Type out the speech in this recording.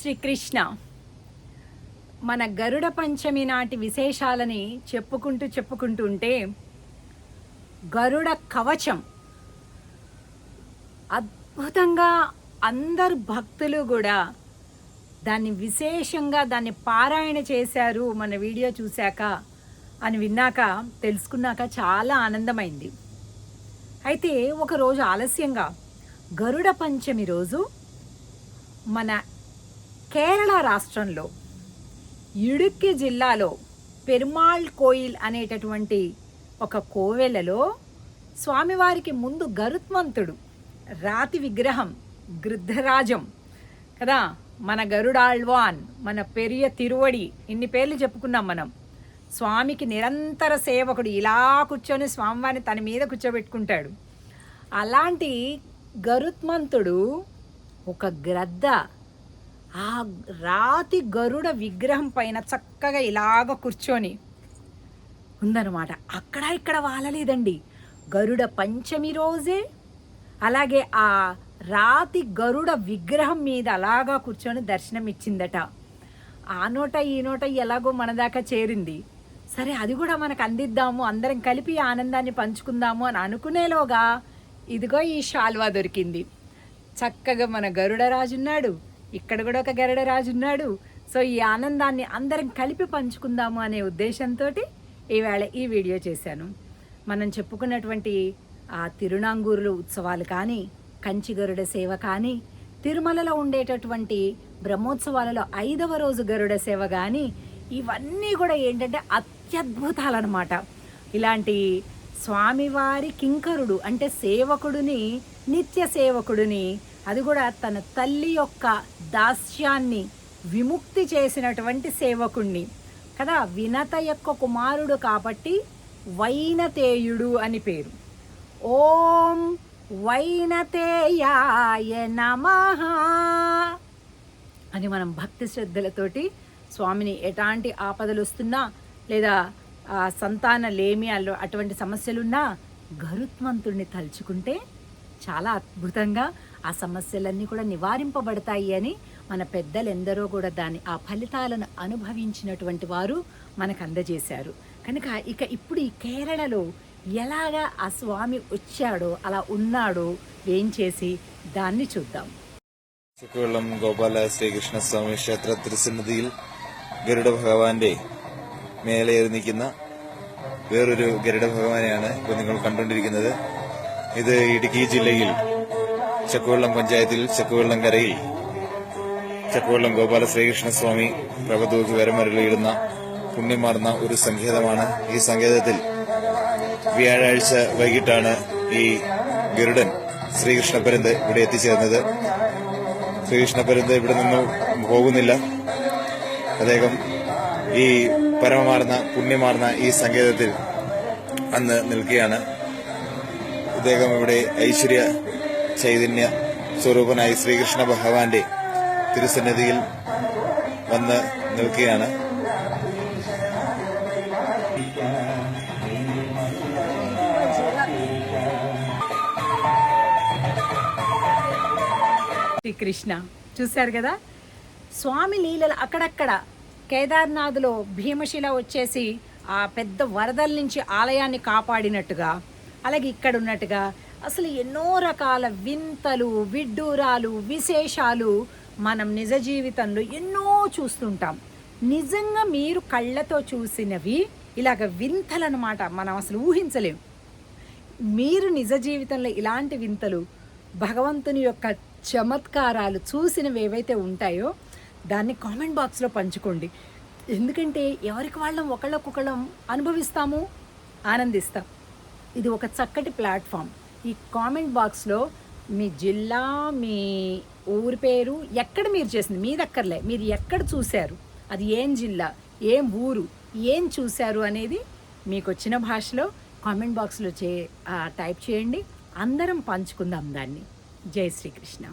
శ్రీకృష్ణ. మన గరుడ పంచమి నాటి విశేషాలని చెప్పుకుంటూ చెప్పుకుంటూ ఉంటే గరుడ కవచం. అద్భుతంగా అందరు భక్తులు కూడా దాన్ని విశేషంగా దాన్ని పారాయణ చేశారు మన వీడియో చూశాక అని విన్నాక తెలుసుకున్నాక చాలా ఆనందమైంది. అయితే ఒకరోజు ఆలస్యంగా గరుడ పంచమి రోజు మన కేరళ రాష్ట్రంలో ఇడుక్కి జిల్లాలో పెరుమాళ్ కోయిల్ అనేటటువంటి ఒక కోవెలలో స్వామివారికి ముందు గరుత్మంతుడు రాతి విగ్రహం గృద్ధరాజం కదా? మన గరుడాళ్వాన్ మన పెరియ తిరువడి ఇన్ని పేర్లు చెప్పుకున్నాం మనం. స్వామికి నిరంతర సేవకుడు. ఇలా కూర్చొని స్వామివారిని తన మీద కూర్చోబెట్టుకుంటాడు. అలాంటి గరుత్మంతుడు ఒక గ్రద్ద ఆ రాతి గరుడ విగ్రహం పైన చక్కగా ఇలాగ కూర్చొని ఉందన్నమాట. అక్కడ ఇక్కడ వాలలేదండి. గరుడ పంచమి రోజే అలాగే ఆ రాతి గరుడ విగ్రహం మీద అలాగా కూర్చొని దర్శనం ఇచ్చిందట ఆ నోట ఈ నోట ఎలాగో మన దాకా చేరింది. సరే అది కూడా మనకు అందిద్దాము అందరం కలిపి ఆనందాన్ని పంచుకుందాము అని అనుకునేలోగా ఇదిగో ఈ షాల్వా దొరికింది. చక్కగా మన గరుడరాజున్నాడు ఇక్కడ కూడా ఒక గరుడరాజు ఉన్నాడు. సో ఈ ఆనందాన్ని అందరం కలిపి పంచుకుందాము అనే ఉద్దేశంతో ఈవేళ ఈ వీడియో చేశాను. మనం చెప్పుకున్నటువంటి ఆ తిరునాంగూరులు ఉత్సవాలు కానీ కంచి గరుడ సేవ కానీ తిరుమలలో ఉండేటటువంటి బ్రహ్మోత్సవాలలో ఐదవ రోజు గరుడ సేవ కానీ ఇవన్నీ కూడా ఏంటంటే అత్యద్భుతాలన్నమాట. ఇలాంటి స్వామివారి కింకరుడు అంటే సేవకుడిని నిత్య సేవకుడిని అది కూడా తన తల్లి యొక్క దాస్యాన్ని విముక్తి చేసినటువంటి సేవకుణ్ణి. కదా వినత యొక్క కుమారుడు కాబట్టి వైనతేయుడు అని పేరు. ఓం వైనతేయాయ నమ అని మనం భక్తి శ్రద్ధలతోటి స్వామిని ఎలాంటి ఆపదలు వస్తున్నా లేదా సంతాన లేమి అల్లో అటువంటి సమస్యలున్నా గరుత్మంతుడిని తలుచుకుంటే చాలా అద్భుతంగా ఆ సమస్యలన్నీ కూడా నివారింపబడతాయి అని మన పెద్దలు ఎందరో కూడా దాని ఆ ఫలితాలను అనుభవించినటువంటి వారు మనకు అందజేశారు కనుక ఇక ఇప్పుడు ఈ కేరళలో ఎలాగా ఆ స్వామి వచ్చాడో అలా ఉన్నాడో ఏం చేసి దాన్ని చూద్దాం ചുക്കുവെള്ളം ഗോപാല ശ്രീകൃഷ്ണസ്വാമി ക്ഷേത്ര തിരുസന്നിധിയിൽ ഗരുഡ ഭഗവാന്റെ മേലേറി നിൽക്കുന്ന വേറൊരു ഗരുഡ ഭഗവാനെയാണ് ഇപ്പോൾ നിങ്ങൾ കണ്ടുകൊണ്ടിരിക്കുന്നത് ഇത് ഇടുക്കി ജില്ലയിൽ ചക്കുവെള്ളം പഞ്ചായത്തിൽ ചക്കുവെള്ളം കരയിൽ ചക്കുവെള്ളം ഗോപാല ശ്രീകൃഷ്ണസ്വാമി പ്രഭതൂക്ക് വരമരളിയിടുന്ന പുണ്യമാർന്ന ഒരു സങ്കേതമാണ് ഈ സങ്കേതത്തിൽ വ്യാഴാഴ്ച വൈകിട്ടാണ് ഈ ഗരുഡൻ ശ്രീകൃഷ്ണപരന്ത് ഇവിടെ എത്തിച്ചേർന്നത്. ശ്രീകൃഷ്ണപരന്ത് ഇവിടെ നിന്ന് പോകുന്നില്ല. അദ്ദേഹം ഈ പരമമാർന്ന പുണ്യമാർന്ന ഈ സങ്കേതത്തിൽ അന്ന് നിൽക്കുകയാണ്. ഇദ്ദേഹം ഇവിടെ ഐശ്വര്യ ചൈതന്യ സ്വരൂപനായി ശ്രീകൃഷ്ണ ഭഗവാന്റെ തിരുസന്നിധിയിൽ വന്ന് നിൽക്കുകയാണ് శ్రీకృష్ణ చూశారు కదా స్వామి లీలలు అక్కడక్కడ కేదార్నాథ్లో భీమశిల వచ్చేసి ఆ పెద్ద వరదల నుంచి ఆలయాన్ని కాపాడినట్టుగా అలాగే ఇక్కడ ఉన్నట్టుగా అసలు ఎన్నో రకాల వింతలు విడ్డూరాలు విశేషాలు మనం నిజ జీవితంలో ఎన్నో చూస్తుంటాం. నిజంగా మీరు కళ్ళతో చూసినవి ఇలాగ వింతలన్నమాట మనం అసలు ఊహించలేం. మీరు నిజ జీవితంలో ఇలాంటి వింతలు భగవంతుని యొక్క చమత్కారాలు చూసినవి ఏవైతే ఉంటాయో దాన్ని కామెంట్ బాక్స్లో పంచుకోండి. ఎందుకంటే ఎవరికి వాళ్ళం ఒకళ్ళకొకళ్ళం అనుభవిస్తాము ఆనందిస్తాం. ఇది ఒక చక్కటి ప్లాట్ఫామ్. ఈ కామెంట్ బాక్స్లో మీ జిల్లా మీ ఊరి పేరు ఎక్కడ మీరు చేసింది? మీ దక్కర్లే మీరు ఎక్కడ చూశారు? అది ఏం జిల్లా? ఏం ఊరు? ఏం చూశారు అనేది మీకు వచ్చిన భాషలో కామెంట్ బాక్స్లో చే టైప్ చేయండి. అందరం పంచుకుందాం దాన్ని. జై శ్రీకృష్ణ.